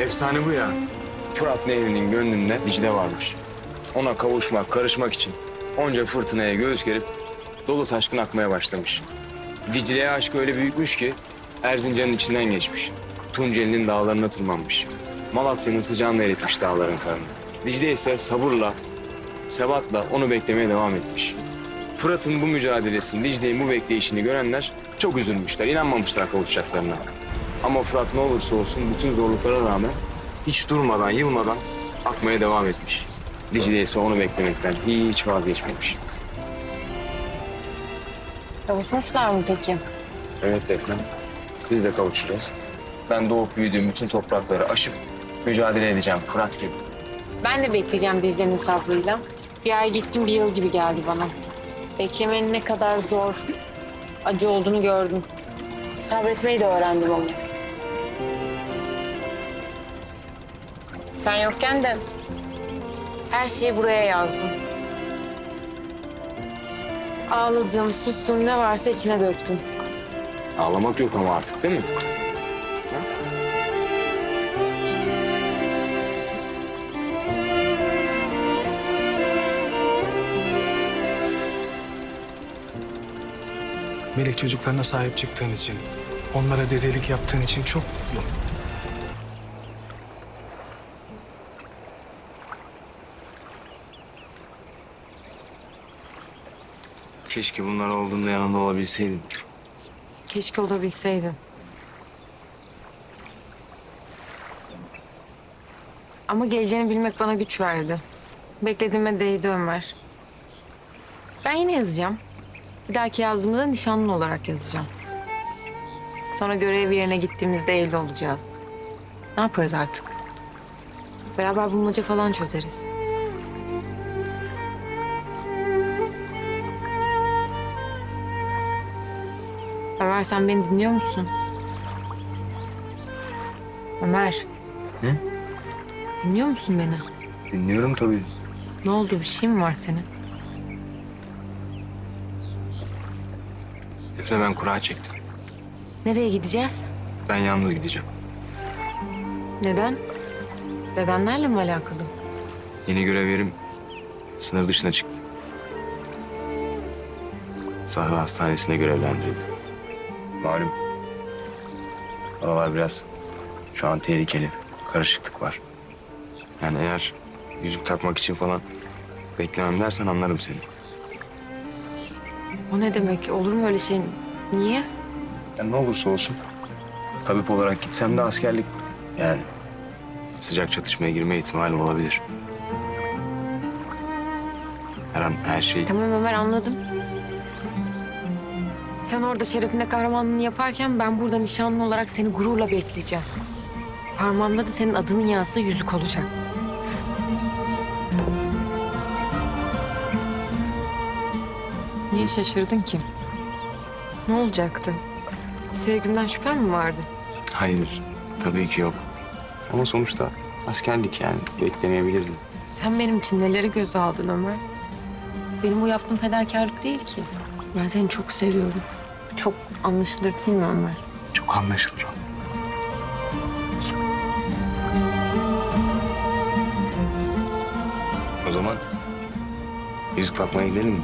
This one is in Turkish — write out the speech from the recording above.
Efsane bu ya. Fırat Nehri'nin gönlünde Dicle varmış. Ona kavuşmak, karışmak için onca fırtınaya göğüs gerip dolu taşkın akmaya başlamış. Dicle'ye aşkı öyle büyükmüş ki Erzincan'ın içinden geçmiş. Tunceli'nin dağlarına tırmanmış. Malatya'nın sıcağını eritmiş dağların karını. Dicle ise sabırla, sebatla onu beklemeye devam etmiş. Fırat'ın bu mücadelesini, Dicle'nin bu bekleyişini görenler çok üzülmüşler, inanmamışlar kavuşacaklarına. Ama Fırat ne olursa olsun bütün zorluklara rağmen hiç durmadan, yılmadan akmaya devam etmiş. Dicle ise onu beklemekten hiç vazgeçmemiş. Kavuşmuşlar mı peki? Evet Defne, biz de kavuşacağız. Ben doğup büyüdüğüm bütün toprakları aşıp mücadele edeceğim Fırat gibi. Ben de bekleyeceğim Dicle'nin sabrıyla. Bir ay gittim bir yıl gibi geldi bana. Beklemenin ne kadar zor, acı olduğunu gördüm. Sabretmeyi de öğrendim ama. Sen yokken de her şeyi buraya yazdım. Ağladım, sustum, ne varsa içine döktüm. Ağlamak yok ama artık değil mi? Melek çocuklarına sahip çıktığın için, onlara dedelik yaptığın için çok mutluyum. Keşke bunlar olduğunda yanında olabilseydin. Keşke olabilseydi. Ama geleceğini bilmek bana güç verdi. Beklediğime değdi Ömer. Ben yine yazacağım. Bir dahaki yazdığımda nişanlı olarak yazacağım. Sonra görev yerine gittiğimizde evli olacağız. Ne yaparız artık? Beraber bulmaca falan çözeriz. Ömer sen beni dinliyor musun? Ömer. Hı? Dinliyor musun beni? Dinliyorum tabii. Ne oldu bir şey mi var senin? Defne ben kura çektim. Nereye gideceğiz? Ben yalnız gideceğim. Neden? Dedenlerle mi alakalı? Yeni görev yerim sınır dışına çıktı. Sahra Hastanesi'ne görevlendirildi. Malum. Oralar biraz şu an tehlikeli. Karışıklık var. Yani eğer yüzük takmak için falan beklemem dersen anlarım seni. O ne demek? Olur mu öyle şey? Niye? Yani ne olursa olsun tabip olarak gitsem de askerlik yani sıcak çatışmaya girme ihtimalim olabilir. Her an her şey Tamam Ömer anladım. Sen orada şerefine kahramanlığını yaparken ben burada nişanlı olarak seni gururla bekleyeceğim. Parmağımda da senin adının yazdığı yüzük olacak. Niye şaşırdın ki? Ne olacaktı? Sevgimden şüphen mi vardı? Hayır, tabii ki yok. Ama sonuçta askerlik yani beklemeyebilirdim. Sen benim için neleri göze aldın Ömer? Benim bu yaptığım fedakarlık değil ki. Ben seni çok seviyorum. Çok anlaşılır değil mi Ömer? Çok anlaşılır o. O zaman yüzük bakmaya gidelim mi?